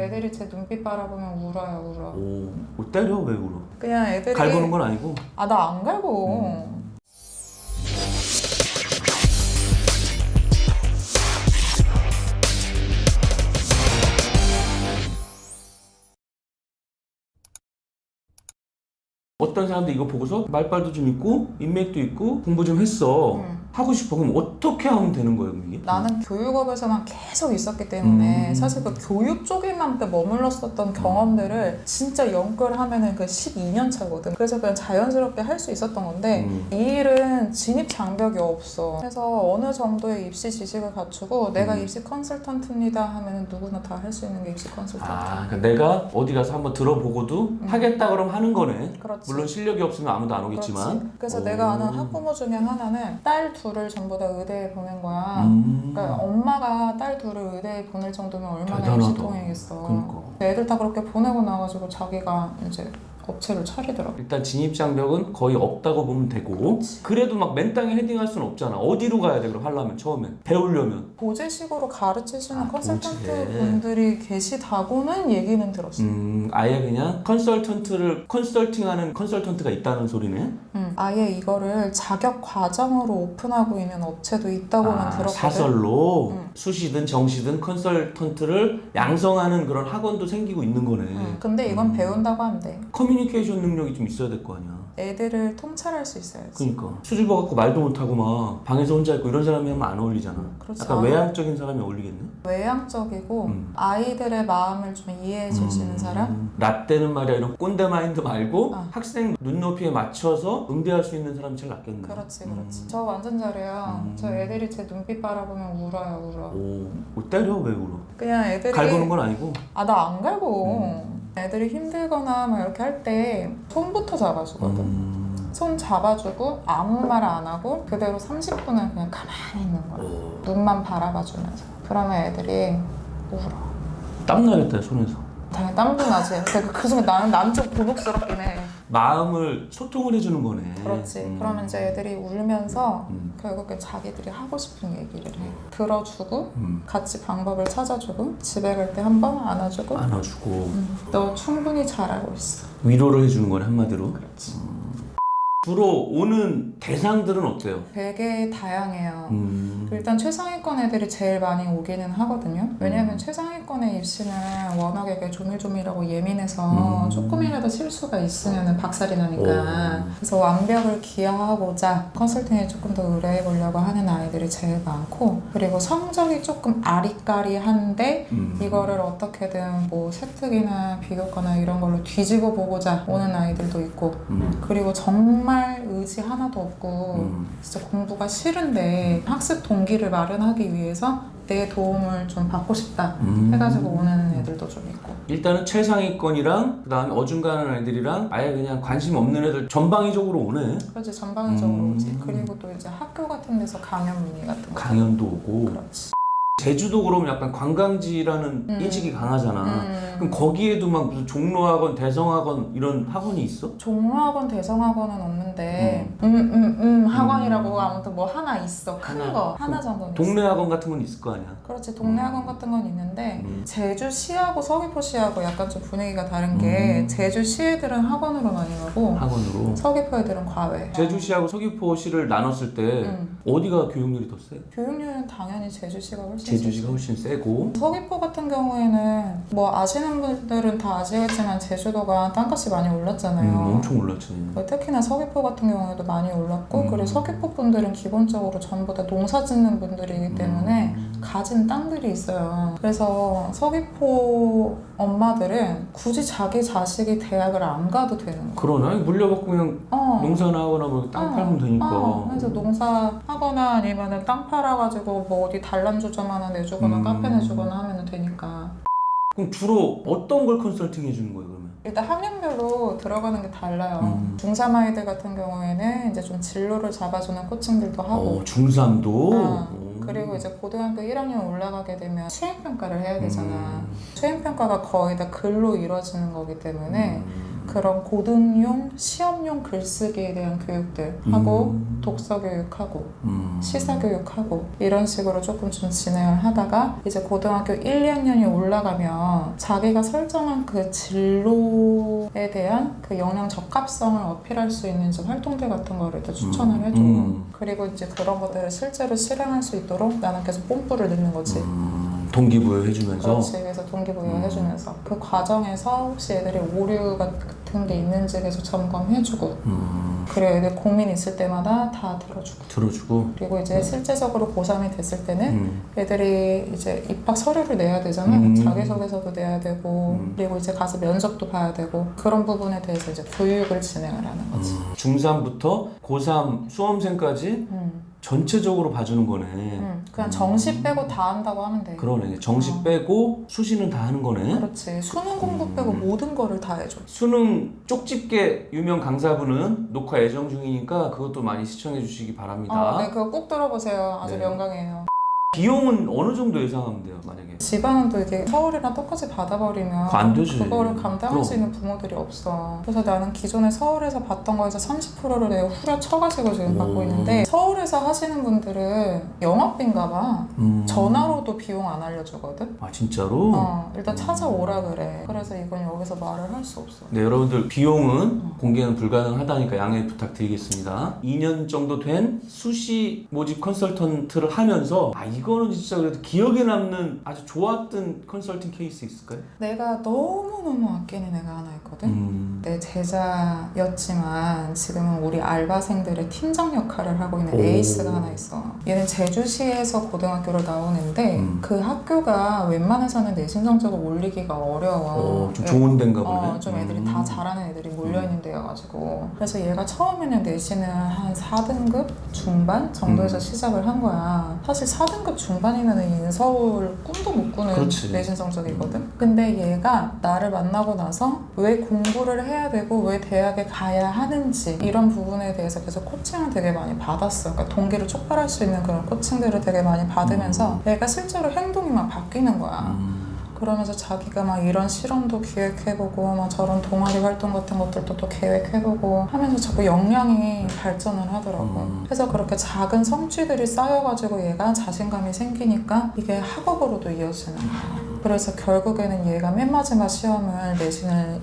애들이 제 눈빛 바라보면 울어요, 울어. 오, 뭐 때려 왜 울어? 그냥 애들이 갈구는 건 아니고. 아, 나 안 갈고. 음. 어떤 사람들 이거 보고서 말빨도 좀 있고 인맥도 있고 공부 좀 했어 음. 하고 싶어 그럼 어떻게 하면 되는 거예요 그럼 이게? 나는 교육업에서만 계속 있었기 때문에 음. 사실 그 교육 쪽에만 그 머물렀었던 경험들을 진짜 연결하면은 그 12년 차거든. 그래서 그냥 자연스럽게 할 수 있었던 건데 음. 이 일은 진입 장벽이 없어. 그래서 어느 정도의 입시 지식을 갖추고 내가 음. 입시 컨설턴트입니다 하면은 누구나 다 할 수 있는 게 입시 컨설턴트. 아 그러니까 내가 어디 가서 한번 들어보고도 하겠다 그러면 하는 거네 음. 그렇지. 물론 실력이 없으면 아무도 안 오겠지만 그렇지. 그래서 오. 내가 아는 학부모 중에 하나는 딸 둘을 전부 다 의대에 보낸 거야. 음. 그러니까 엄마가 딸 둘을 의대에 보낼 정도면 얼마나 대단하다. 입시통이겠어. 그러니까. 애들 다 그렇게 보내고 나가지고 자기가 이제 업체를 차리더라고. 일단 진입 장벽은 거의 없다고 보면 되고 그래도 막 맨땅에 헤딩할 수는 없잖아 어디로 가야 돼 그럼 하려면 처음엔 배우려면 보제식으로 가르치시는 아, 컨설턴트 보제. 분들이 계시다고는 얘기는 들었어. 음 아예 그냥 컨설턴트를 컨설팅하는 컨설턴트가 있다는 소리네 음, 아예 이거를 자격 과정으로 오픈하고 있는 업체도 있다고는 아, 들었거든. 사설로 음. 수시든 정시든 컨설턴트를 양성하는 그런 학원도 생기고 있는 거네 음, 근데 이건 음. 배운다고 하면 돼. 커뮤니케이션 능력이 좀 있어야 될 거 아니야 애들을 통찰할 수 있어야지. 그러니까 수줍어 갖고 말도 못하고 막 방에서 혼자 있고 이런 사람이 하면 안 어울리잖아 그렇지. 약간 아. 외향적인 사람이 어울리겠네 외향적이고 음. 아이들의 마음을 좀 이해해 줄 수 있는 사람? 음, 라떼는 말이야 이런 꼰대 마인드 말고 어. 학생 눈높이에 맞춰서 응대할 수 있는 사람이 제일 낫겠네 그렇지, 그렇지. 음. 저 완전 잘해요. 음. 저 애들이 제 눈빛 바라보면 울어요, 울어. 오, 뭐 때려 왜 울어? 그냥 애들이 갈구는 건 아니고 아 나 안 갈고 음. 애들이 힘들거나 막 이렇게 할 때 손부터 잡아주거든. 음. 손 잡아주고 아무 말 안 하고 그대로 30분을 그냥 가만히 있는 거야. 오, 눈만 바라봐주면서. 그러면 애들이 울어. 땀 나겠다 손에서 당연히 땀도 나지. 근데 그 순간 나는 좀 곤혹스럽긴 해. 마음을 소통을 해주는 거네 그렇지. 음. 그러면 이제 애들이 울면서 음. 결국에 자기들이 하고 싶은 얘기를 해. 들어주고 음. 같이 방법을 찾아주고 집에 갈 때 한 번 안아주고 안아주고 음, 너 충분히 잘하고 있어. 위로를 해주는 거네 한마디로 그렇지. 주로 오는 대상들은 어때요? 되게 다양해요. 음. 일단 최상위권 애들이 제일 많이 오기는 하거든요. 왜냐면 음. 최상위권의 입시는 워낙에 이게 조밀조밀하고 예민해서 음. 조금이라도 실수가 있으면 박살이 나니까. 오. 그래서 완벽을 기하하고자 컨설팅에 조금 더 의뢰해 보려고 하는 아이들이 제일 많고, 그리고 성적이 조금 아리까리한데, 음. 이거를 어떻게든 뭐 세특이나 비교과나 이런 걸로 뒤집어 보고자 오는 아이들도 있고, 음. 그리고 정말 의지 하나도 없고, 음. 진짜 공부가 싫은데 학습 동기를 마련하기 위해서 내 도움을 좀 받고 싶다 음. 해가지고 오는 애들도 좀 있고 일단은 최상위권이랑 그다음에 어중간한 애들이랑 아예 그냥 관심 없는 애들 전방위적으로 오네. 그렇지 전방위적으로 음. 오지 그리고 또 이제 학교 같은 데서 강연 문의 같은 거 강연도 오고. 그렇지 제주도 그러면 약간 관광지라는 음. 인식이 강하잖아. 음. 그럼 거기에도 막 무슨 종로학원, 대성학원 이런 학원이 있어? 종로학원 대성학원은 없는데 음음음 학원이라고 아무튼 뭐 하나 있어 큰 하나. 거 하나 정도는 있어 동네 학원 같은 건 있을 거 아니야. 그렇지 동네 음. 학원 같은 건 있는데 음. 제주시하고 서귀포시하고 약간 좀 분위기가 다른 게 음. 제주시 애들은 학원으로 많이 가고 학원으로. 서귀포 애들은 과외 제주시하고 서귀포시를 나눴을 때 음. 어디가 교육률이 더 세? 교육률은 당연히 제주시가 훨씬 제주시가 세지. 훨씬 세고. 서귀포 같은 경우에는 뭐 아시는 분들은 다 아시겠지만 제주도가 땅값이 많이 올랐잖아요. 음, 엄청 올랐지. 뭐 특히나 서귀포 같은 경우에도 많이 올랐고 음. 그리고 서귀포 분들은 기본적으로 전부 다 농사 짓는 분들이기 때문에 음. 가진 땅들이 있어요. 그래서 서귀포 엄마들은 굳이 자기 자식이 대학을 안 가도 되는 거예요. 그러나 물려받고 그냥 어. 농사나 하거나 뭐 땅 어, 팔면 되니까. 어, 그래서 농사 하거나 아니면은 땅 팔아가지고 뭐 어디 단란주점 하나 내주거나 음. 카페 내주거나 하면 되니까 그럼 주로 어떤 걸 컨설팅 해주는 거예요 그러면? 일단 학년별로 들어가는 게 달라요. 음. 중3 아이들 같은 경우에는 이제 좀 진로를 잡아주는 코칭들도 하고 어, 중3도? 어, 그리고 이제 고등학교 1학년 올라가게 되면 수행평가를 해야 되잖아. 음. 수행평가가 거의 다 글로 이루어지는 거기 때문에 음. 그런 고등용 시험용 글쓰기에 대한 교육들 하고 음. 독서 교육하고 음. 시사 교육하고 이런 식으로 조금 좀 진행을 하다가 이제 고등학교 1, 2학년이 올라가면 자기가 설정한 그 진로에 대한 그 영양 적합성을 어필할 수 있는 이제 활동들 같은 거를 또 추천을 음. 해주고 음. 그리고 이제 그런 것들을 실제로 실행할 수 있도록 나는 계속 뽐뿌를 넣는 거지. 음. 동기부여 해주면서 그렇지. 그래서 동기부여 음. 해주면서 그 과정에서 혹시 애들이 오류 같은 게 있는지 계속 점검해주고 음. 그리고 애들 고민 있을 때마다 다 들어주고 들어주고 그리고 이제 실제적으로 고3이 됐을 때는 음. 애들이 이제 입학 서류를 내야 되잖아. 음. 자기소개서도 내야 되고, 음. 그리고 이제 가서 면접도 봐야 되고, 그런 부분에 대해서 이제 교육을 진행을 하는 거지. 음. 중3부터 고3 수험생까지 음. 전체적으로 봐주는 거네. 음. 그냥 음. 정시 빼고 다 한다고 하면 돼. 그러네. 정시 어. 빼고 수시는 다 하는 거네. 그렇지. 수능 공부 음. 빼고 모든 거를 다 해줘. 수능 쪽집게 유명 강사분은 녹화 예정 중이니까 그것도 많이 시청해 주시기 바랍니다. 어, 네, 그거 꼭 들어보세요. 아주 네. 명강이에요. 비용은 어느 정도 예상하면 돼요, 만약에? 집안은 또 이게 서울이랑 똑같이 받아버리면 그거 안 되지. 그거를 감당할 그럼. 수 있는 부모들이 없어. 그래서 나는 기존에 서울에서 받던 거에서 30%를 내가 후려 쳐가지고 지금 받고 오. 있는데 서울에서 하시는 분들은 영업비인가 봐. 음. 전화로도 비용 안 알려주거든? 아, 진짜로? 어, 일단 찾아오라 그래. 그래서 이건 여기서 말을 할 수 없어. 네, 여러분들 비용은 음. 공개는 불가능하다니까 양해 부탁드리겠습니다. 2년 정도 된 수시 모집 컨설턴트를 하면서 아 이 거는 진짜 그래도 기억에 남는 아주 좋았던 컨설팅 케이스 있을까요? 내가 너무너무 아끼는 애가 하나 있거든? 음. 내 제자였지만 지금은 우리 알바생들의 팀장 역할을 하고 있는 오. 에이스가 하나 있어. 얘는 제주시에서 고등학교를 나오는데 음. 그 학교가 웬만해서는 내신 성적을 올리기가 어려워. 어, 좀 애- 좋은 데인가 보네. 어, 좀 애들이 음. 다 잘하는 애들이 몰려있는 데여가지고 그래서 얘가 처음에는 내신을 한 4등급 중반 정도에서 음. 시작을 한 거야 사실 4등급 중반이면 인서울 꿈도 못 꾸는 그렇지. 내신 성적이거든 근데 얘가 나를 만나고 나서 왜 공부를 해야 되고 왜 대학에 가야 하는지 이런 부분에 대해서 계속 코칭을 되게 많이 받았어 그러니까 동기를 촉발할 수 있는 그런 코칭들을 되게 많이 받으면서 얘가 실제로 행동이 막 바뀌는 거야 음. 그러면서 자기가 막 이런 실험도 기획해보고 막 저런 동아리 활동 같은 것들도 또 계획해보고 하면서 자꾸 역량이 발전을 하더라고. 음. 그래서 그렇게 작은 성취들이 쌓여가지고 얘가 자신감이 생기니까 이게 학업으로도 이어지는 거야. 그래서 결국에는 얘가 맨 마지막 시험을 내신을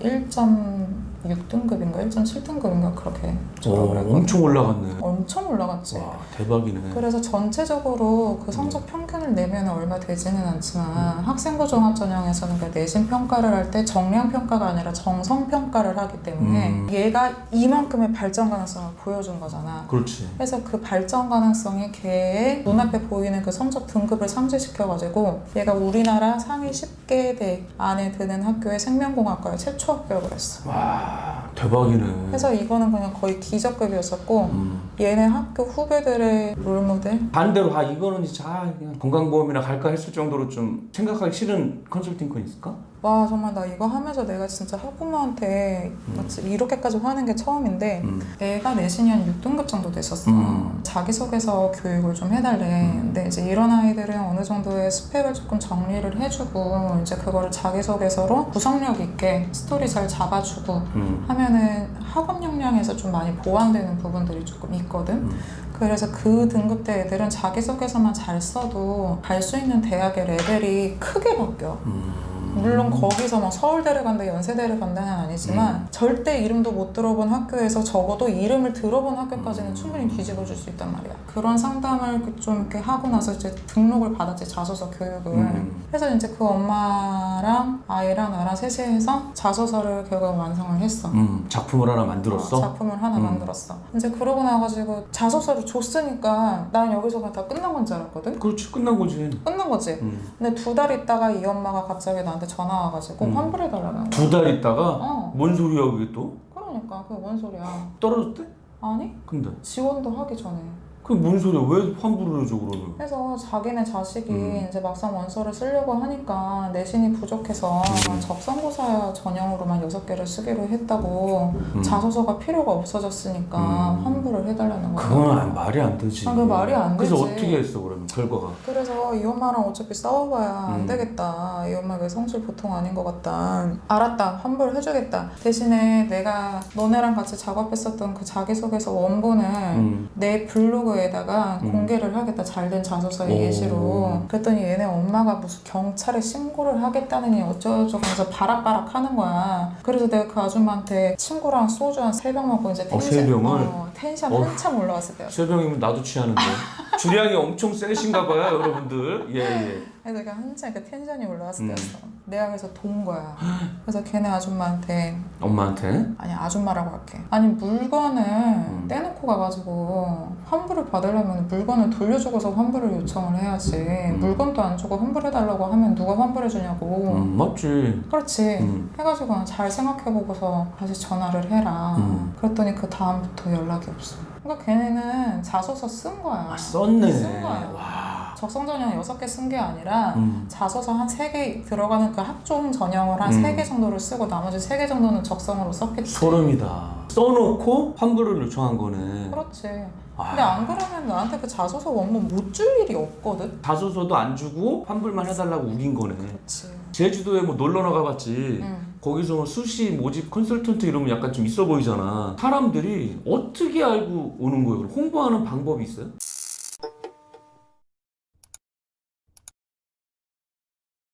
1.6등급인가 1.7등급인가 그렇게 졸업을 어, 했거든. 엄청 올라갔네. 엄청 올라갔지. 와 대박이네. 그래서 전체적으로 그 성적 평균을 내면 얼마 되지는 않지만 학생부 종합 전형에서는 그 내신 평가를 할 때 정량 평가가 아니라 정성 평가를 하기 때문에 음. 얘가 이만큼의 발전 가능성을 보여준 거잖아. 그렇지. 그래서 그 발전 가능성이 걔의 눈앞에 보이는 그 성적 등급을 상쇄시켜가지고 얘가 우리나라 상위 10개 대 안에 드는 학교의 생명공학과에 최초 합격을 했어. 와 대박이네. 그래서 이거는 그냥 거의 기적급이었었고 음. 얘네 학교 후배들의 롤모델 반대로 아 이거는 진짜 아, 그냥 건강보험이나 갈까 했을 정도로 좀 생각하기 싫은 컨설팅 건 있을까? 와 정말 나 이거 하면서 내가 진짜 학부모한테 마치 이렇게까지 화낸 게 처음인데 음. 애가 내신이 한 6등급 정도 됐었어 음. 자기소개서 교육을 좀 해달래 근데 이제 이런 아이들은 어느 정도의 스펙을 조금 정리를 해주고 이제 그거를 자기소개서로 구성력 있게 스토리 잘 잡아주고 음. 하면은 학업 역량에서 좀 많이 보완되는 부분들이 조금 있거든 음. 그래서 그 등급대 애들은 자기소개서만 잘 써도 갈 수 있는 대학의 레벨이 크게 바뀌어 음. 물론 거기서 막 서울대를 간다 연세대를 간다는 아니지만 음. 절대 이름도 못 들어본 학교에서 적어도 이름을 들어본 학교까지는 음. 충분히 뒤집어 줄 수 있단 말이야 그런 상담을 그좀 이렇게 하고 나서 이제 등록을 받았지 자소서 교육을 음. 그래서 이제 그 엄마랑 아이랑 나랑 셋이 해서 자소서를 결국 완성을 했어 음. 작품을 하나 만들었어? 어, 작품을 하나 음. 만들었어 이제 그러고 나가지고 자소서를 줬으니까 난 여기서 그냥 다 끝난 건 줄 알았거든 그렇지 끝난 거지. 끝난 거지 음. 근데 두 달 있다가 이 엄마가 갑자기 나한테 전화 와가지고 음. 환불해달라는. 두 달 있다가 어, 뭔 소리야 그게 또? 그러니까 그게 뭔 소리야? 떨어졌대? 아니 근데 지원도 하기 전에 그게 뭔 소리야? 왜 환불을 해줘 그러면? 그래서 자기네 자식이 음. 이제 막상 원서를 쓰려고 하니까 내신이 부족해서 음. 적성고사 전형으로만 여섯 개를 쓰기로 했다고 음. 자소서가 필요가 없어졌으니까 음. 환불을 해달라는 거야. 그건 안- 말이 안 되지. 아, 그 말이 안 그래서 되지. 어떻게 했어 그러면 결과가? 그래서 이 엄마랑 어차피 싸워봐야 안 음. 되겠다. 이 엄마 왜 성질 보통 아닌 것 같다. 알았다. 환불해주겠다. 대신에 내가 너네랑 같이 작업했었던 그 자기소개서 원본을 음. 내 블로그에다가 음. 공개를 하겠다. 잘된 자소서의 오. 예시로. 그랬더니 얘네 엄마가 무슨 경찰에 신고를 하겠다느니 어쩌고저쩌고 하면서 바락바락 하는 거야. 그래서 내가 그 아줌마한테 친구랑 소주 한 세 병 먹고 이제 어, 세 병을? 어, 텐션 어. 한참 올라왔을 때였어. 세병이면 나도 취하는데 주량이 엄청 세신 가 봐요 여러분들. 예 예. 내가 한참 그 텐션이 올라왔을 음. 때였어. 내가 그래서 돈 거야. 그래서 걔네 아줌마한테 엄마한테. 아니 아줌마라고 할게. 아니 물건을 음. 떼놓고 가가지고 환불을 받으려면 물건을 돌려주고서 환불을 요청을 해야지. 음. 물건도 안 주고 환불해달라고 하면 누가 환불해주냐고. 음, 맞지. 그렇지. 음. 해가지고 잘 생각해보고서 다시 전화를 해라. 음. 그랬더니 그 다음부터 연락이 없어. 그러니까 걔네는 자소서 쓴 거야. 아 썼네. 쓴 거야. 와. 적성 전형 6개 쓴 게 아니라 음. 자소서 한 3개 들어가는 그 학종 전형을 한 음. 3개 정도를 쓰고 나머지 3개 정도는 적성으로 썼겠지. 소름이다. 써놓고 환불을 요청한 거네. 그렇지. 와. 근데 안 그러면 나한테 그 자소서 원본 못줄 일이 없거든? 자소서도 안 주고 환불만 해달라고 우긴 거네. 그렇지. 제주도에 뭐 놀러 나가봤지. 응. 거기서 뭐 수시 모집 컨설턴트 이러면 약간 좀 있어 보이잖아. 사람들이 어떻게 알고 오는 거예요? 그럼 홍보하는 방법이 있어요?